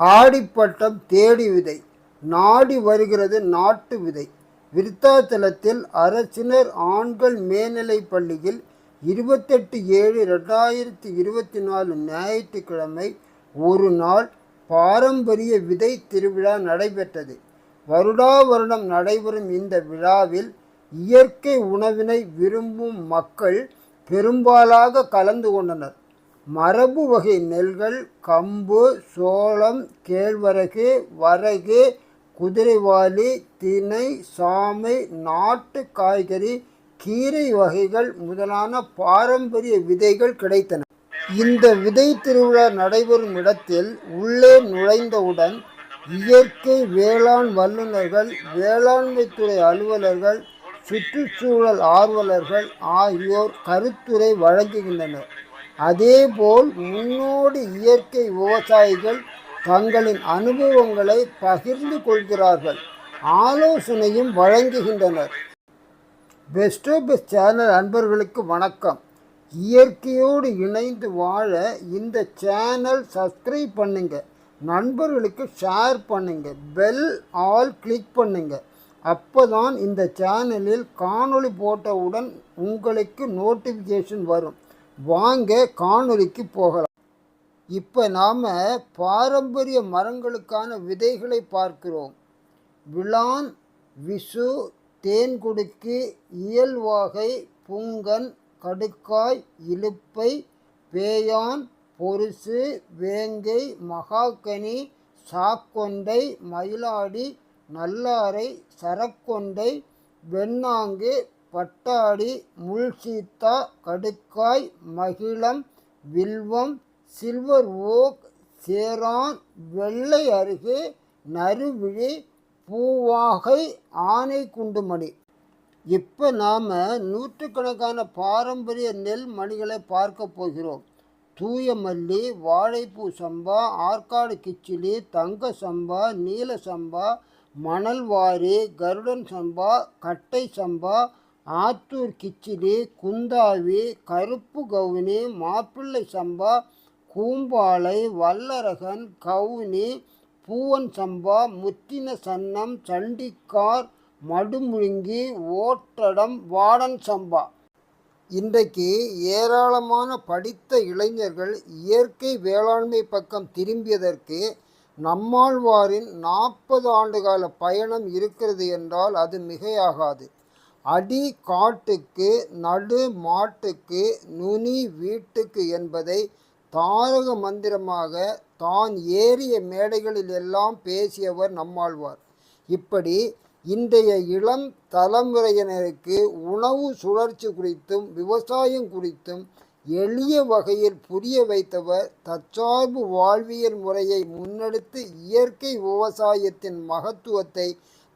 ஆடிப்பட்டம் தேடி விதை நாடி வருகிறது நாட்டு விதை. விருத்தாச்சலத்தில் அரசினர் ஆண்கள் மேல்நிலைப் பள்ளியில் இருபத்தெட்டு ஏழு ரெண்டாயிரத்தி இருபத்தி நாலு ஞாயிற்றுக்கிழமை ஒரு நாள் பாரம்பரிய விதை திருவிழா நடைபெற்றது. வருடா வருடம் நடைபெறும் இந்த விழாவில் இயற்கை உணவினை விரும்பும் மக்கள் பெரும்பாலாக கலந்து கொண்டனர். மரபு வகை நெல்கள் கம்பு சோளம் கேழ்வரகு வரகு குதிரைவாலி தினை சாமை நாட்டு காய்கறி கீரை வகைகள் முதலான பாரம்பரிய விதைகள் கிடைத்தன. இந்த விதை திருவிழா நடைபெறும் இடத்தில் உள்ளே நுழைந்தவுடன் இயற்கை வேளாண் வல்லுநர்கள் வேளாண்மைத்துறை அலுவலர்கள் சுற்றுச்சூழல் ஆர்வலர்கள் ஆகியோர் கருத்துரை வழங்குகின்றனர். அதேபோல் முன்னோடி இயற்கை விவசாயிகள் தங்களின் அனுபவங்களை பகிர்ந்து கொள்கிறார்கள். ஆலோசனையும் வழங்குகின்றனர். பெஸ்ட் பெஸ்ட் சேனல் அன்பர்களுக்கு வணக்கம். இயற்கையோடு இணைந்து வாழ இந்த சேனல் சப்ஸ்கிரைப் பண்ணுங்க. நண்பர்களுக்கு ஷேர் பண்ணுங்க. பெல் ஆல் கிளிக் பண்ணுங்க. அப்போதான் இந்த சேனலில் காணொளி போட்டவுடன் உங்களுக்கு நோட்டிஃபிகேஷன் வரும். வாங்க காணொலிக்கு போகலாம். இப்போ நாம் பாரம்பரிய மரங்களுக்கான விதைகளை பார்க்கிறோம். விளான் விசு தேன்குடுக்கி இயல்வாகை புங்கன் கடுக்காய் இலுப்பை பேயான் பொருசு வேங்கை மகாக்கனி சாக்கொண்டை மயிலாடி நல்லாரை சரக்கொண்டை வெண்ணாங்கு பட்டாடி முள்சீத்தா கடுக்காய் மகிழம் வில்வம் சில்வர் ஓக் சேரான் வெள்ளை அருகு நறுவிழி பூவாகை ஆனை குண்டுமணி. இப்போ நாம் நூற்றுக்கணக்கான பாரம்பரிய நெல் மணிகளை பார்க்க போகிறோம். தூய மல்லி வாழைப்பூ சம்பா ஆற்காடு கிச்சிலி தங்க சம்பா நீல சம்பா மணல்வாரி கருடன் சம்பா கட்டை சம்பா ஆத்தூர் கிச்சிலி குந்தாவி கருப்பு கவுனி மாப்பிள்ளை சம்பா கூம்பாளை வல்லரகன் கவுனி பூவன் சம்பா முத்தின சன்னம் சண்டிக்கார் மடுமுழுங்கி ஓட்டடம் வாடன் சம்பா. இன்றைக்கு ஏராளமான படித்த இளைஞர்கள் இயற்கை வேளாண்மை பக்கம் திரும்பியதற்கு நம்மாழ்வாரின் நாற்பது ஆண்டுகால பயணம் இருக்கிறது என்றால் அது மிகையாகாது. அடி காட்டுக்கு நடு மாட்டுக்கு நுனி வீட்டுக்கு என்பதை தாரக மந்திரமாக தான் ஏறிய மேடைகளில் எல்லாம் பேசியவர் நம்மாழ்வார். இப்படி இன்றைய இளம் தலைமுறையினருக்கு உணவு சுழற்சி குறித்தும் விவசாயம் குறித்தும் எளிய வகையில் புரிய வைத்தவர் தற்சார்பு வாழ்வியல் முறையை முன்னெடுத்து இயற்கை விவசாயத்தின் மகத்துவத்தை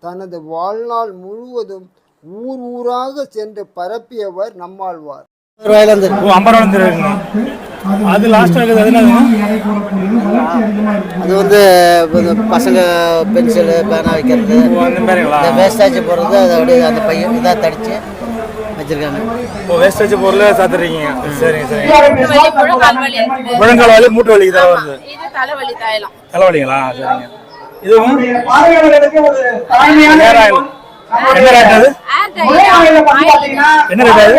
தனது வாழ்நாள் முழுவதும் ஊர் ஊராக சென்று பரப்பியவர் நம்மாழ்வார். அது லாஸ்ட்டாக அது வந்து இந்த பசங்க பென்சிலு பேனா வைக்கிறது. இந்த வேஸ்டேஜ் போடுறது அதை அப்படியே அந்த பையன் இதாக தடிச்சு வச்சிருக்காங்க. ஓ வேஸ்டேஜ் பொருள் சாத்துறீங்க. சரிங்க சரிங்க. மூட்டு வலி முழங்கால் வலி இருக்குது முழங்கால் வலி மூட்டு வலி இதெல்லாம் வருது. இது தலைவலி தலைவலிங்களா? சரிங்க. இதுவும் என்ன ரேட் அது? அது?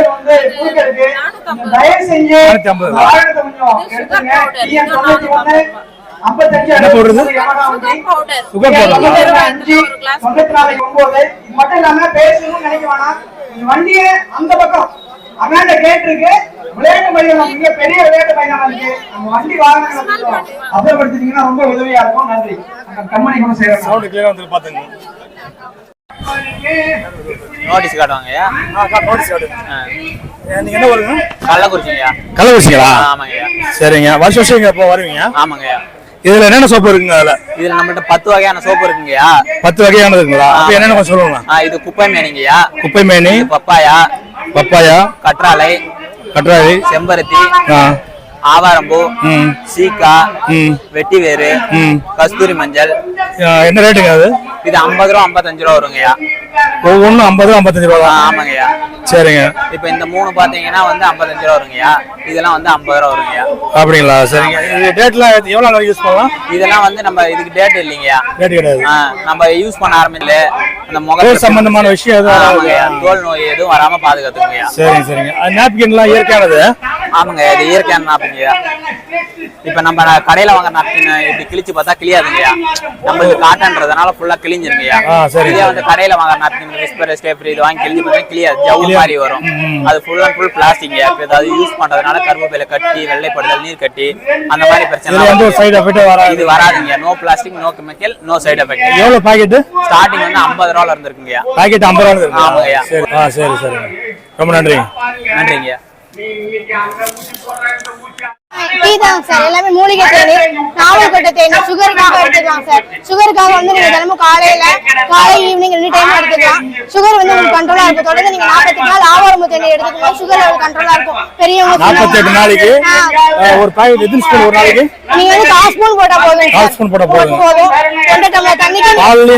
சுகர் தொண்ணூத்தி போடுறதா ஒன்பது இது? மட்டும் இல்லாம பேசணும்னு நினைக்க வேணாம். இந்த வண்டியை அந்த பக்கம். அண்ணாண்ட கேட் இருக்கு. விளையாட்டு மைதானம் இங்க பெரிய விளையாட்டு மைதானம் இருக்கு. நம்ம வண்டி வாகனங்களை அப்புறப்படுத்திட்டீங்கன்னா ரொம்ப உதவியா இருக்கும். நன்றி. கம்பெனி கூட செய்யறோம் சவுண்டு கிளியராக வந்து பார்த்துங்க நோட்டீஸ் காட்டுவாங்கய்யா நோட்டீஸ் நீங்கள் என்ன வருங்க கள்ளக்குறிச்சிங்கய்யா. கள்ளக்குறிச்சிங்களா? ஆமாங்கய்யா. சரிங்க. வருஷம் வருஷம் இங்கே எப்போ வருவீங்க? ஆமாங்கய்யா. இதில் என்னென்ன சோப்பு இருக்குங்க அதில்? இதுல நம்மள்ட்ட பத்து வகையான சோப்பு இருக்குங்கய்யா. பத்து வகையானதுங்களா அப்போ என்னென்ன கொஞ்சம் சொல்லுங்க. இது குப்பை மேனிங்கய்யா. குப்பை மேனி பப்பாயா. பப்பாயா கற்றாழை கற்றாழை செம்பருத்தி ஆ. ஆவாரம்பூ சீக்கா ம். வெட்டிவேரு. கஸ்தூரி மஞ்சள். என்ன ரேட்டுங்க அது? இது ஐம்பது ரூபா ஐம்பத்தஞ்சு ரூபா வருங்கய்யா ஒவ்வொன்றும் ஐம்பது ஐம்பத்தஞ்சு ரூபா ஆ, தான் ஆமாங்கய்யா சரிங்க. இப்போ இந்த மூணு பாத்தீங்கன்னா வந்து ஐம்பத்தஞ்சு ரூபா வருங்கய்யா இதெல்லாம் வந்து ஐம்பது ரூபா வருங்கய்யா அப்படிங்களா? சரிங்க. இது டேட்லாம் எவ்வளோ நாள் யூஸ் பண்ணலாம்? இதெல்லாம் வந்து நம்ம இதுக்கு டேட் இல்லைங்கய்யா டேட் கிடையாது. நம்ம யூஸ் பண்ண ஆரம்பிக்கல. அந்த முக சம்பந்தமான விஷயம் எதுவும் தோல் நோய் எதுவும் வராம பாதுகாத்துக்குங்கய்யா சரிங்க சரிங்க. நாப்கின்லாம் இயற்கையானது? ஆமாங்க இது இயற்கையான நாப்கின்யா இப்ப நம்ம கடையில வாங்குற நாப்கின் இப்படி கிழிச்சு பார்த்தா கிளியாதுங்கய்யா நம்மளுக்கு காட்டன்றதுனால ஃபுல்லா கிழிஞ்சிருங்கய்யா. இதே வந்து கடையில வாங்குற நாப்கின் விஸ்பர் ஸ்டேப்ரி இது வாங்கி கிழிஞ்சு பார்த்தா கிளியாது ஜவு மாதிரி வரும். அது ஃபுல் அண்ட் ஃபுல் பிளாஸ்டிக் இப்ப ஏதாவது யூஸ் பண்றதுனால கருவேப்பிலை கட்டி வெள்ளைப்படுதல் நீர் கட்டி அந்த மாதிரி பிரச்சனை இது வராதுங்க. No plastic no chemical no side effect எவ்வளோ பாக்கெட் ஸ்டார்டிங் வந்து ஐம்பது ரூபால இருந்திருக்குங்கய்யா. பாக்கெட் ஐம்பது ரூபா இருக்கு ஆமாங்கய்யா. சரி. ஆ சரி ரொம்ப நன்றிங்க. நன்றிங்கய்யா. நீ இன்னைக்கு அங்க ஊசி போடுறேன் டீ தான் சார் எல்லாமே மூலிகை தேநீர் நாவல் கொட்டை தேநீர் சுகருக்காக எடுத்துக்கலாம் சார். சுகருக்காக வந்து நீங்க தினமும் காலையில காலை ஈவினிங் ரெண்டு டைம் எடுத்துக்கலாம். சுகர் வந்து உங்களுக்கு கண்ட்ரோலா இருக்கும். தொடர்ந்து நீங்க நாற்பத்தி நாள் ஆவாரம்பு தேநீர் எடுத்துக்கும் சுகர் கண்ட்ரோலா இருக்கும். பெரியவங்க நாற்பத்தெட்டு சின்னவங்க. நாளைக்கு ஆ. ஆ, ஒரு பாக்கெட் எத்தனை ஸ்பூன் ஒரு நாளைக்கு? நீங்க வந்து கால் ஸ்பூன் போட்டா போதும் கால் ஸ்பூன் போட்டா போதும். போதும். ரெண்டு டம்ளர் தண்ணிக்கு தண்ணியில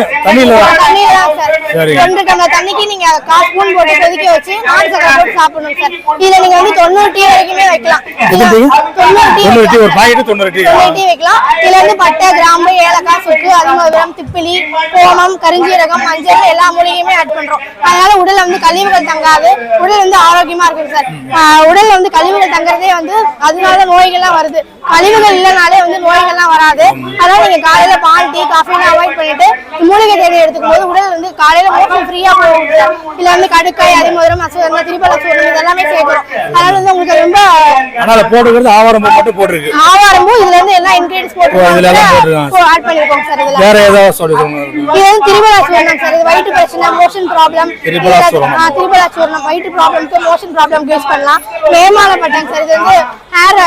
தண்ணியில தான் சார். ரெண்டு டம்ளர் தண்ணிக்கு நீங்க கால் ஸ்பூன் போட்டு கொதிக்க வச்சு நாட்டு சக்கரை போட்டு சாப்பிடணும் சார். இதுல நீங்க வந்து தொண்ணூறு டீ வரைக்குமே வைக்கலாம்? தொண்ணூறு டீ ஒரு வைக்கலாம். பாக்கெட் தொண்ணூறு டீ தொண்ணூறு டீ வைக்கலாம். இதுல பட்டை கிராம்பு ஏலக்காய் சுக்கு அதிமதுரம் திப்பிலி கோமம் கருஞ்சீரகம் மஞ்சள் எல்லா மூலிகையுமே ஆட் பண்றோம். அதனால உடல்ல வந்து கழிவுகள் தங்காது. உடல் வந்து ஆரோக்கியமா இருக்கும் சார். உடல்ல வந்து கழிவுகள் தங்குறதே வந்து அதனால நோய்கள்லாம் வருது. கழிவுகள் இல்லைனாலே வந்து நோய்கள்லாம் வராது. அதனால நீங்க காலையில பால் டீ காஃபிலாம் அவாய்ட் பண்ணிட்டு மூலிகை தேநீர் எடுத்துக்கும் போது உடல் வந்து காலையில மோசம் ஃப்ரீயா போகும் இதுல வந்து கடுக்காய் அதிமதுரம் அசுவரம் திரிபல சூரணம் இதெல்லாமே சேர்க்கிறோம் அதனால வந்து உங்களுக்கு ரொம்ப போடுறது ஆவாரம் மட்டும் போட்டிருக்கு. ஆவாரமும் இதுல இருந்து எல்லா இன்கிரீடியன்ஸ். போட்டு ஆட் பண்ணிருக்கோம் சார் இதுல வேற ஏதாவது சொல்லி சொல்லுங்க. இது வந்து திரிபலா சூர்ணம் சார் இது வயிற்று பிரச்சனை மோஷன் ப்ராப்ளம் திரிபலா சூர்ணம். திரிபலா சூர்ணம் வயிற்று ப்ராப்ளம்க்கு மோஷன் ப்ராப்ளம்க்கு யூஸ் பண்ணலாம். மேமால பட்டாங்க சார் இது வந்து ஹேர்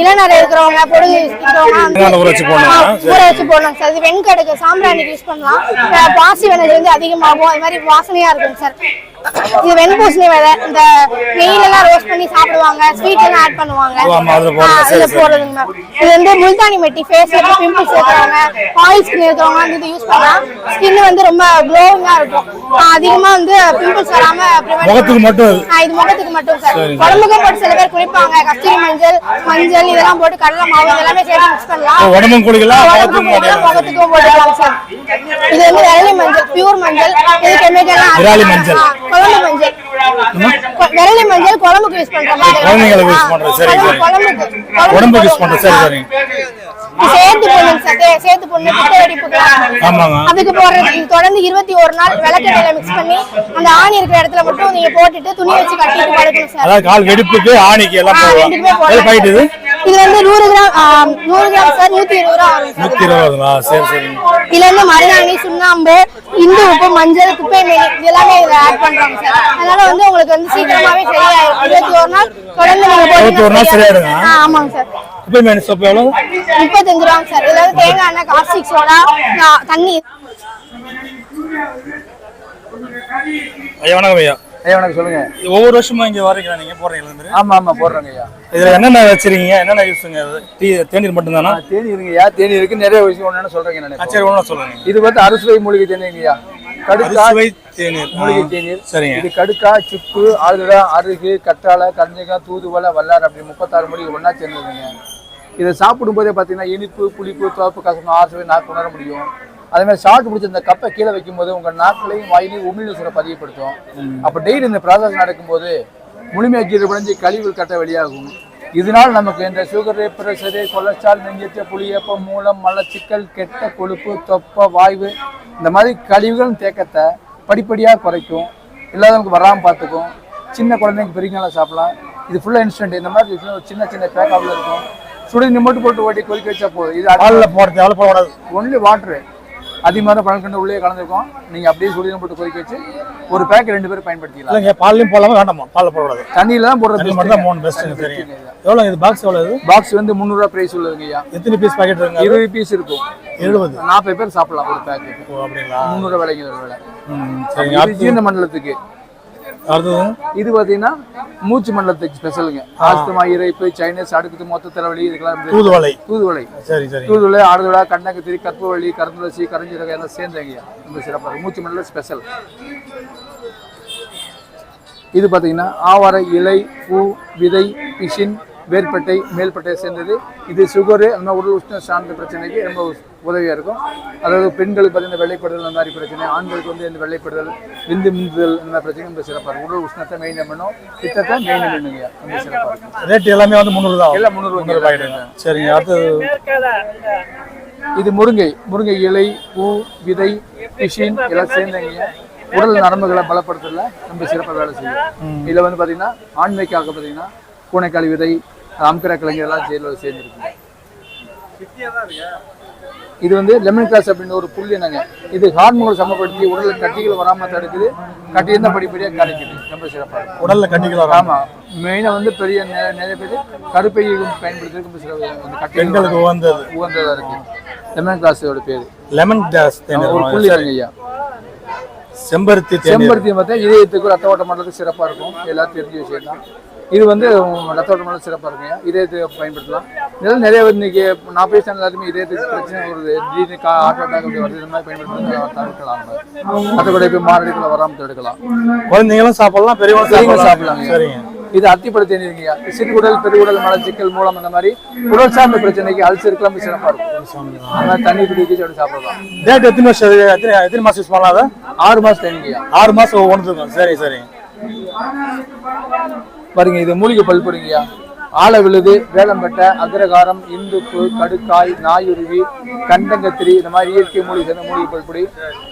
இளநரை இருக்கிறவங்க பொடுகு இருக்கிறவங்க ஊற வச்சு போடணும். சார். இது வெண்கடுக்கு சாம்பிராணிக்கு யூஸ் பண்ணலாம். பாசிவ் எனர்ஜி வந்து அதிகமாகும். அது மாதிரி வாசனையா இருக்கும் சார் இது வெண்பூசணி விதை இந்த நெய்ல எல்லாம் ரோஸ்ட் பண்ணி சாப்பிடுவாங்க. ஸ்வீட் எல்லாம் ஆட் பண்ணுவாங்க. சரி. போடுறதுங்க மேம் இது வந்து முல்தானி மெட்டி ஃபேஸ்ல பிம்பிள்ஸ் இருக்கிறவங்க ஆயில் ஸ்கின் இருக்கிறவங்க வந்து இது யூஸ் பண்ணலாம் ஸ்கின் வந்து ரொம்ப க்ளோவிங்கா இருக்கும். அதிகமா வந்து பிம்பிள்ஸ் வராம முகத்துக்கு மட்டும் இது முகத்துக்கு மட்டும் சார். உடம்புக்கும் போட்டு சில பேர் குளிப்பாங்க. கஸ்தூரி மஞ்சள் மஞ்சள் இதெல்லாம் போட்டு கடலை மாவு இதெல்லாமே சேர்த்து மிக்ஸ் பண்ணலாம். உடம்பும் குளிக்கலாம் முகத்துக்கும் போட்டுக்கலாம், சார் இது வந்து விரலி மஞ்சள் பியூர் மஞ்சள். இது கெமிக்கல் மஞ்சள். குழம்பு மஞ்சள். விரலி மஞ்சள் குழம்புக்கு யூஸ் பண்ற மாதிரி குழந்தைங்களுக்கு use பண்றது, சரி, குழம்பு- சரி. குழம்புக்கு உடம்புக்கு யூஸ் பண்றது. சரி இது சேர்த்து பொண்ணு சார் தே- சேர்த்து பொண்ணு பித்த வெடிப்புக்கு ஆமாங்க. அதுக்கு போடுறது தொடர்ந்து இருபத்தி ஒரு நாள் விளக்கெண்ணெயில மிக்ஸ் பண்ணி அந்த ஆணி இருக்கிற இடத்துல மட்டும் நீங்க போட்டுட்டு துணி வச்சு கட்டிட்டு படுக்கணும் சார். அதாவது கால் வெடிப்புக்கு ஆணிக்கு எல்லாம் ரெண்டுக்குமே இது வந்து நூறு கிராம் நூறு கிராம் சார் நூத்தி இருபது ரூபா நூத்தி இருபதுங்களா? சரி சரி. இதுல இருந்து மருதாணி சுண்ணாம்பு இந்து உப்பு மஞ்சள் குப்பை மேனி இது எல்லாமே இதுல ஆட் பண்றாங்க சார் அதனால வந்து உங்களுக்கு வந்து சீக்கிரமாவே சரியாயிடும் இருபத்தி ஒரு நாள் தொடர்ந்து நீங்க இருபத்தி ஒரு நாள் சரியாயிடுங்க. ஆமாங்க சார் குப்பை மேனி சோப்பு எவ்வளவு? முப்பத்தஞ்சு ரூபாங்க சார் இதுல வந்து தேங்காய் எண்ணெய் காஸ்டிக் சோடா தண்ணி. ஐயா வணக்கம் ஐயா. ஐயா வணக்கம் சொல்லுங்க. ஒவ்வொரு வருஷமும் இங்க வரீங்களா நீங்க? மாதிரி? ஆமா ஆமா போடுறேங்க ஐயா. இதுல என்னென்ன வச்சிருக்கீங்க? என்னென்ன யூஸுங்க? டீ தேநீர் மட்டும்தானா? தேனி இருக்குங்கய்யா தேனி இருக்கு. நிறைய விஷயம் ஒண்ணு சொல்றேங்க நான் சரி ஒன்றா சொல்லுங்க இது வந்து அறுசுவை மூலிகை தேனீங்கய்யா கடுக்கா தேநீர். மூலிகை தேநீர். சரிங்க. இது கடுக்கா சுக்கு ஆளுடா அருகு கற்றாழை கரிஞ்சகாய் தூதுவளை வல்லார் அப்படி முப்பத்தாறு மூலிகை ஒண்ணா சேர்ந்ததுங்க இதை சாப்பிடும் போதே பார்த்தீங்கன்னா இனிப்பு புளிப்பு துவப்பு கசம் ஆசுவை நாக்கு உணர முடியும். அதே மாதிரி சாப்பிட்டு பிடிச்ச இந்த கப்பை கீழே வைக்கும்போது உங்க நாக்குலையும் வாயிலையும் உமிழ்நீர் சுர பதியப்படுத்தும். அப்போ டெய்லி இந்த ப்ராசஸ் நடக்கும்போது முழுமையாக கீழே விளைஞ்சு கழிவுகள் கட்ட வெளியாகும். இதனால் நமக்கு இந்த சுகரு பிரஷரு கொலஸ்ட்ரால் நெஞ்சத்து புளியப்பம் மூலம் மலச்சிக்கல் கெட்ட கொழுப்பு தொப்பை வாய்வு இந்த மாதிரி கழிவுகள் தேக்கத்தை படிப்படியாக குறைக்கும். இல்லாதவங்களுக்கு வராமல் பார்த்துக்கும். சின்ன குழந்தைங்க பெரியவங்களாம் சாப்பிடலாம். இது ஃபுல்லாக இன்ஸ்டன்ட் இந்த மாதிரி சின்ன சின்ன பேக்காவில் இருக்கும். சுடு மட்டும் போட்டு ஓட்டி கொதிக்க வச்சா போதும். இது பாலில் போட தேவை போடக்கூடாது ஒன்லி வாட்டரு அதிகமான பழக்கண்டு உள்ளே கலந்துருக்கும். நீங்கள் அப்படியே சுடு போட்டு கொதிக்க வச்சு ஒரு பேக் ரெண்டு பேரும் பயன்படுத்திக்கலாம். இல்லைங்க பால்லையும் போடலாமா? வேண்டாமா பாலில் போடக்கூடாது. தண்ணியில தான் போடுறது மட்டும் தான் மூணு பெஸ்ட்டுங்க தெரியும் எவ்வளோ இது? பாக்ஸ் எவ்வளோ இது? பாக்ஸ் வந்து முந்நூறுரூவா ப்ரைஸ் உள்ளதுங்க ஐயா. எத்தனை பீஸ் பாக்கெட் இருக்குங்க? இருபது பீஸ் இருக்கும். எழுபது. நாற்பது பேர் சாப்பிடலாம் ஒரு பேக்கு அப்படிங்களா? முந்நூறுவா விலைக்கு ஒரு விலை. ஜீரண மண்டலத்துக்கு. இது பார்த்தீங்கன்னா மூச்சு மண்டலத்துக்கு ஸ்பெஷலுங்க. ஆஸ்துமா இறைப்பு சைனஸ் அடுக்குது மொத்த தலைவலி இதுக்கெல்லாம் வந்து தூதுவளை. தூதுவளை. சரி சரி. தூதுவளை ஆடுதுவளை கண்ணகத்திரி கற்பவழி கருந்துளசி கருஞ்சீரகம் எல்லாம் சேர்ந்தங்க ரொம்ப சிறப்பாக மூச்சு மண்டலம் ஸ்பெஷல். இது பார்த்தீங்கன்னா ஆவாரை இலை பூ விதை பிசின் வேர்பட்டை மேல்பட்டை சேர்ந்தது. இது சுகரு அந்த உடல் உஷ்ண சார்ந்த பிரச்சனைக்கு ரொம்ப உதவியாக இருக்கும். அதாவது பெண்களுக்கு பார்த்தீங்கன்னா வெள்ளைப்படுதல் அந்த மாதிரி பிரச்சனை ஆண்களுக்கு வந்து இந்த வெள்ளைப்படுதல் விந்து மிந்துதல் இந்த மாதிரி பிரச்சனை ரொம்ப சிறப்பாக இருக்கும். உடல் உஷ்ணத்தை மெயின்டைன் பண்ணும். பித்தத்தை மெயின்டைன் பண்ணுங்க. ரொம்ப சிறப்பாக இருக்கும். ரேட் எல்லாமே வந்து முந்நூறு தான் எல்லாம் முந்நூறு ஆகிடுங்க சரிங்க அடுத்தது. இது முருங்கை. முருங்கை இலை பூ விதை பிஷின் எல்லாம் சேர்ந்தங்க. உடல் நரம்புகளை பலப்படுத்துறதுல ரொம்ப சிறப்பாக வேலை செய்யும். இதில் வந்து பார்த்தீங்கன்னா ஆண்மைக்காக பார்த்தீங்கன்னா பூனைக்காளி விதை அம்கர கிழங்கு எல்லாம் சேர்ந்து சேர்ந்துருக்குங்க. இது வந்து லெமன் கிராஸ் அப்படின்னு ஒரு புல் என்னங்க? இது ஹார்மோன்களை சமப்படுத்தி உடலில் கட்டிகள் வராமல் தடுக்குது. கட்டி இருந்தால் படிப்படியாக கரைக்குது. ரொம்ப சிறப்பாக இருக்கும் உடல்ல கட்டிக்கலாம் ஆமா. மெயினாக வந்து பெரிய நிறைய பேர் கருப்பையை பயன்படுத்துறதுக்கு ரொம்ப சில அந்த கட்டிகள் பெண்களுக்கு உகந்தது. உகந்ததா இருக்கு. லெமன் கிளாஸோட பேரு. லெமன் கிராஸ் ஒரு புள்ளி இறங்க ஐயா செம்பருத்தி செம்பருத்தி பார்த்தா இதயத்துக்கு ரத்த ஓட்ட மண்டலத்துக்கு சிறப்பா இருக்கும். எல்லாரும் தெரிஞ்ச விஷயம் தான் இது வந்து ரத்த ஓட்ட மண்டலம் சிறப்பா இருக்குங்க. இதயத்துக்கு பயன்படுத்தலாம். இதெல்லாம் நிறைய இன்னைக்கு நான் பேசின எல்லாருமே இதயத்துக்கு பிரச்சனை வருது. திடீர்னு கா ஹார்ட் அட்டாக் அப்படி வருது. இந்த மாதிரி பயன்படுத்தி தடுக்கலாம். மற்றபடி இப்போ மாரடைப்பில் வராமல் தடுக்கலாம். குழந்தைங்களும் சாப்பிடலாம் பெரியவங்களும் பெரியவங்க சாப்பிடலாம். சரிங்க. இது அத்திப்படை தேநீருங்கய்யா சிறுகுடல் பெருகுடல் மலச்சிக்கல் மூலம் அந்த மாதிரி உடல் சார்ந்த பிரச்சனைக்கு அல்சருக்கு ரொம்ப சிறப்பா இருக்கும். அந்த தண்ணி குடிக்க அப்படி சாப்பிடலாம். டேட் எத்தனை வருஷம்? எத்தனை எத்தனை மாசம் யூஸ் பண்ணலாம் ஆறு மாசம் தேனிங்கய்யா ஆறு மாசம் ஒவ்வொன்றுக்கும் சரி சரி. பாருங்க இது மூலிகை பல்பொடிங்கய்யா ஆலை விழுது வேளம்பட்டை அக்ரகாரம் இந்துப்பு கடுக்காய் நாயுருவி கண்டங்கத்திரி இந்த மாதிரி இயற்கை மூலிகை சேர்ந்த மூலிகை பல்புடி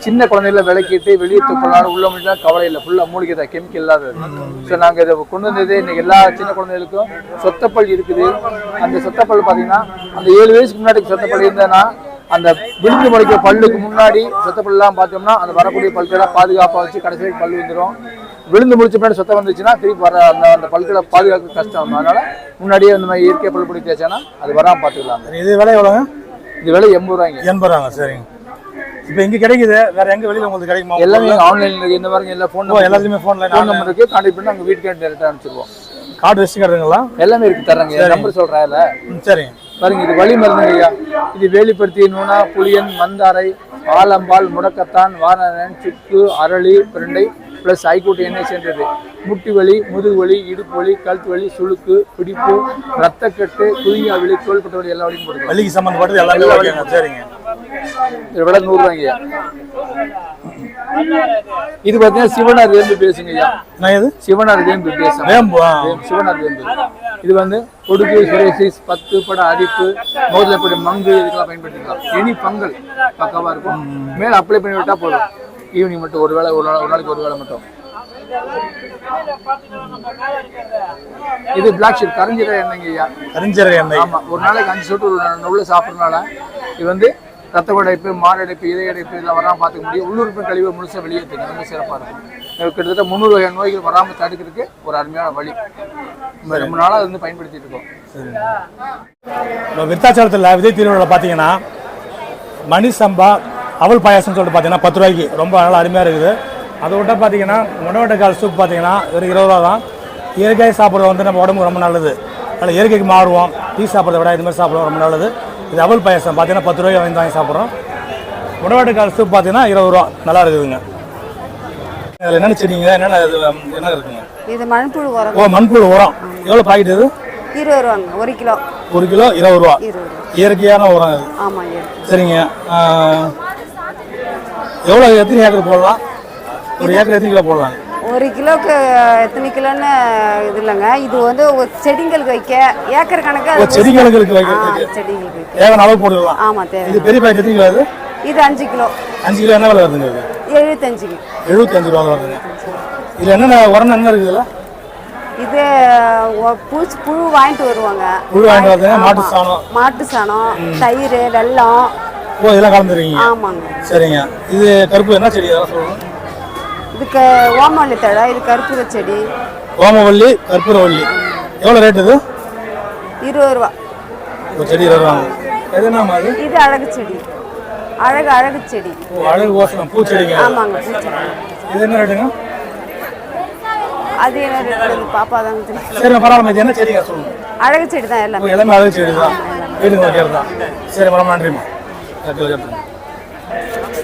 சின்ன குழந்தைகள விளக்கிட்டு வெளியே துப்பலாம் உள்ள முடிஞ்சா கவலை இல்லை. ஃபுல்லாக மூலிகை தான் கெமிக்கல் இல்லாதது ஸோ நாங்கள் இதை கொண்டு வந்தது இன்னைக்கு எல்லா சின்ன குழந்தைகளுக்கும் சொத்தப்பல் இருக்குது. அந்த சொத்தப்பல் பார்த்தீங்கன்னா அந்த ஏழு வயசுக்கு முன்னாடி சொத்தப்பல் இருந்ததுன்னா அந்த விழுந்து முளைக்கிற பல்லுக்கு முன்னாடி சொத்தப்பல்லாம் பார்த்தோம்னா அந்த வரக்கூடிய பல்களை பாதுகாப்பாக வச்சு கடைசி வரைக்கும் பல் வந்துடும் விழுந்து முடிச்ச பின்னாடி சொத்தம் வந்துச்சுன்னா திருப்பி வர அந்த அந்த பல்களை பாதுகாக்க கஷ்டம். அதனால முன்னாடியே இந்த மாதிரி இயற்கை பல்பொடி தேய்ச்சானா அது வராமல் பார்த்துக்கலாம். இது விலை எவ்வளோங்க? இது விலை எண்பது ரூபாய்ங்க. எண்பது ரூபாங்க சரிங்க. இப்போ இங்கே கிடைக்குது வேற எங்க வெளியில உங்களுக்கு கிடைக்குமா? எல்லாமே ஆன்லைன்ல இந்த மாதிரி எல்லா ஃபோன் எல்லாத்துலயுமே ஃபோன்ல ஃபோன் நம்பருக்கு கான்டாக்ட் பண்ணி நாங்கள் வீட்டுக்கு டேரெக்டாக அனுப்பிச்சிருவோம். கார்டு வச்சு காட்டுறீங்களா? எல்லாமே இருக்கு தர்றாங்க. நம்பர் சொல்கிறேன் ம், சரிங்க. பாருங்க இது வழி மருந்துங்க ஐயா. இது வேலிப்படுத்தி நூனா புளியன் மந்தாரை ஆலம்பால் முடக்கத்தான் வாரணன் சுக்கு அரளி பிரண்டை ப்ளஸ் ஐக்கூட்டு எண்ணெய் சேர்ந்தது. முட்டி வலி முதுகு வலி இடுப்பு வலி கழுத்து வலி சுளுக்கு பிடிப்பு ரத்தக்கட்டு குதிங்கா வலி தோள்பட்ட வலி எல்லா வலியும் கொடுக்கும் வள்ளிக்கு சம்மந்தப்பட்டது எல்லாமே சரிங்க. இது விலை நூறுரூவாங்க ஐயா. இது பார்த்தீங்கன்னா சிவனார் வேம்பு பேசுங்க ஐயா. சிவனார் வேம்பு பேசுங்க. சிவனார் வேம்பு. இது வந்து கொடுக்கு சுரேசிஸ் பத்து பட அரிப்பு மோதலப்படி மங்கு இதுக்கெல்லாம் பயன்படுத்திக்கலாம். எனி பங்கல் பக்காவா இருக்கும். மேல அப்ளை பண்ணி விட்டா போதும். ஈவினிங் மட்டும் ஒரு வேளை ஒரு நாள் ஒரு நாளைக்கு ஒரு வேளை மட்டும். இது பிளாக் ஷீட் கரைஞ்சிட எண்ணெய்ங்க ஐயா. கரிஞ்சரை எண்ணெய். ஆமா ஒரு நாளைக்கு அஞ்சு சொட்டு ஒரு உள்ள சாப்பிட்றதுனால இது வந்து ரத்த உடைப்பு மாரடைப்பு இதய அடைப்பு இதெல்லாம் வராமல் பார்த்துக்க முடியும். உள்ளுறுப்பு கழிவு முழுசாக வெளியேற்றுங்க ரொம்ப சிறப்பாக இருக்கும். கிட்டத்தட்ட முந்நூறு வகையான நோய்கள் வராமல் தடுக்கிறதுக்கு ஒரு அருமையான வழி. நம்ம ரொம்ப நாளாக வந்து பயன்படுத்திட்டு இருக்கோம். இப்போ விருத்தாச்சலத்தில் விதை திருவிழா பார்த்தீங்கன்னா மணி சம்பா அவல் பாயாசம்னு சொல்லிட்டு பார்த்தீங்கன்னா பத்து ரூபாய்க்கு ரொம்ப நல்லா அருமையாக இருக்குது. அதை விட்ட பார்த்தீங்கன்னா முடவட்டைக்கால் சூப் பார்த்தீங்கன்னா ஒரு இருபது ரூபா தான். இயற்கையாக சாப்பிட்றது வந்து நம்ம உடம்புக்கு ரொம்ப நல்லது. அதில் இயற்கைக்கு மாறுவோம். டீ சாப்பிட்றத விட இது மாதிரி சாப்பிட்றது ரொம்ப நல்லது. இது அவல் பாயசம் பார்த்தீங்கன்னா பத்து ரூபாய்க்கு வாங்கி வாங்கி சாப்பிட்றோம். முடவட்டைக்கால் சூப் பார்த்தீங்கன்னா இருபது ரூபா. நல்லா இருக்குதுங்க. அதில் என்னென்ன செடிங்க என்னென்ன இது, என்ன இருக்குங்க? இது மண்புழு உரம். ஓ மண்புழு உரம். எவ்வளோ பாக்கெட் இது? இருபது ரூபாங்க ஒரு கிலோ. ஒரு கிலோ இருபது ரூபா. இயற்கையான உரம் இது. ஆமாம் சரிங்க. எவ்வளோ எத்தனை ஏக்கர் போடலாம்? ஒரு ஏக்கர் எத்தனை கிலோ போடலாம்? ஒரு கிலோக்கு எத்தனை கிலோன்னு இது இல்லைங்க. இது வந்து ஒரு செடிங்களுக்கு வைக்க ஏக்கர் கணக்கு செடிங்களுக்கு வைக்க-. செடிங்களுக்கு தேவையான அளவு போட்டுக்கலாம். ஆமாம் தேவை இது பெரிய பாக்கெட் எத்தனை கிலோ இது அஞ்சு கிலோ. அஞ்சு கிலோ என்ன விலை வருதுங்க எழுபத்தஞ்சுங்க எழுபத்தஞ்சு ரூபா வருதுங்க இதில் என்னென்ன உரம் என்ன இருக்குதுல்ல இது பூச்சி புழு வாங்கிட்டு வருவாங்க. புழு வாங்கிட்டு ஆமா. மாட்டு சாணம். மாட்டு சாணம் தயிர் வெல்லம். ஓ இதெல்லாம் கலந்துருக்கீங்க ஆமாங்க. சரிங்க. இது கருப்பு என்ன செடி? அதெல்லாம் சொல்லுங்க. இதுக்கு ஓமவல்லி தழை இது கற்பூர செடி. ஓமவல்லி கற்பூரவல்லி எவ்வளோ ரேட் இது? இருபது ரூபா. ஒரு செடி இருபது ரூபாங்க. எது என்னம்மா அது இது அழகு செடி. அழகு அழகு செடி. அழகு ஓசனம் பூச்செடிங்க ஆமாங்க பூச்செடி இது என்ன ரேட்டுங்க? அது என்ன ரேட்டு? பாப்பா தாங்க தெரியும். சரிங்க பரவாயில்ல இது என்ன செடிங்க? சொல்லுங்க. அழகு செடி தான் எல்லாம். எல்லாமே அழகு செடி தான். வீடுங்க வைக்கிறது தான். சரி ரொம்ப நன்றிம்மா.